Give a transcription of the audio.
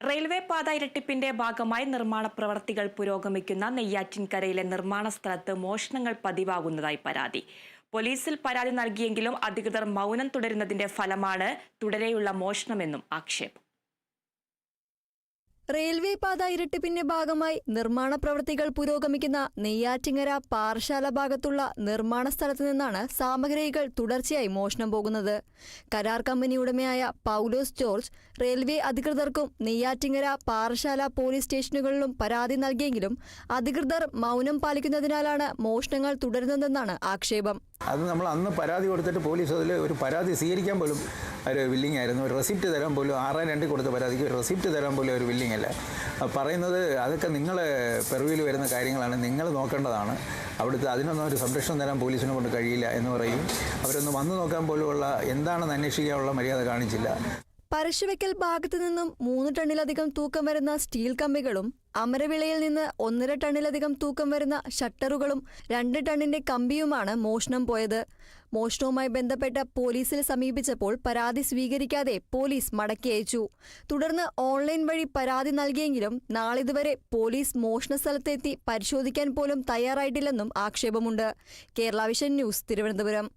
Railway പാത ഇരട്ടിപ്പിന്റെ ഭാഗമായി നിർമ്മാണ പ്രവർത്തികൾ പുരോഗമിക്കുന്ന നെയ്യാറ്റിൻകരയിലെ നിർമ്മാണ സ്ഥലത്ത് മോഷണങ്ങൾ പതിവാകുന്നതായി പരാതി. പോലീസിൽ പരാതി നൽകിയെങ്കിലും അധികൃതർ മൗനം തുടരുന്നതിന്റെ ഫലമാണ് തുടരെയുള്ള മോഷണമെന്നും ആക്ഷേപം. റെയിൽവേ പാത ഇരട്ടിപ്പിന്റെ ഭാഗമായി നിർമ്മാണ പ്രവൃത്തികൾ പുരോഗമിക്കുന്ന നെയ്യാറ്റിങ്ങര പാറശാല ഭാഗത്തുള്ള നിർമ്മാണ സ്ഥലത്തു നിന്നാണ് സാമഗ്രികൾ തുടർച്ചയായി മോഷണം പോകുന്നത്. കരാർ കമ്പനി ഉടമയായ പൗലോസ് ജോർജ് റെയിൽവേ അധികൃതർക്കും നെയ്യാറ്റിങ്ങര പാറശാല പോലീസ് സ്റ്റേഷനുകളിലും പരാതി നൽകിയെങ്കിലും അധികൃതർ മൗനം പാലിക്കുന്നതിനാലാണ് മോഷണങ്ങൾ തുടരുന്നതെന്നാണ് ആക്ഷേപം. അത് നമ്മൾ അന്ന് പരാതി കൊടുത്തിട്ട് പോലീസ് അതിൽ ഒരു പരാതി സ്വീകരിക്കാൻ പോലും ഒരു വില്ലിംഗ് ആയിരുന്നു. ഒരു റെസിപ്റ്റ് തരാൻ പോലും ആറ് രണ്ട് കൊടുത്ത പരാതിക്ക് റെസിപ്റ്റ് തരാൻ പോലും ഒരു വില്ലിംഗ് അല്ല പറയുന്നത് അതൊക്കെ നിങ്ങൾ പെറുവിൽ വരുന്ന കാര്യങ്ങളാണ്. നിങ്ങൾ നോക്കേണ്ടതാണ്. അവിടുത്തെ അതിനൊന്നും ഒരു സംരക്ഷണം തരാൻ പോലീസിനെ കൊണ്ട് കഴിയില്ല എന്ന് പറയും. അവരൊന്ന് വന്നു നോക്കാൻ പോലുമുള്ള എന്താണെന്ന് അന്വേഷിക്കാനുള്ള മര്യാദ കാണിച്ചില്ല. പരശുവയ്ക്കൽ ഭാഗത്തു നിന്നും മൂന്ന് ടണ്ണിലധികം തൂക്കം വരുന്ന സ്റ്റീൽ കമ്പികളും അമരവിളയിൽ നിന്ന് ഒന്നര ടണ്ണിലധികം തൂക്കം വരുന്ന ഷട്ടറുകളും രണ്ട് ടണ്ണിന്റെ കമ്പിയുമാണ് മോഷണം പോയത്. മോഷണവുമായി ബന്ധപ്പെട്ട പോലീസിൽ സമീപിച്ചപ്പോൾ പരാതി സ്വീകരിക്കാതെ പോലീസ് മടക്കി അയച്ചു. തുടർന്ന് ഓൺലൈൻ വഴി പരാതി നൽകിയെങ്കിലും നാളിതുവരെ പോലീസ് മോഷണ സ്ഥലത്തെത്തി പരിശോധിക്കാൻ പോലും തയ്യാറായിട്ടില്ലെന്നും ആക്ഷേപമുണ്ട്. Kerala vision news Thiruvananthapuram.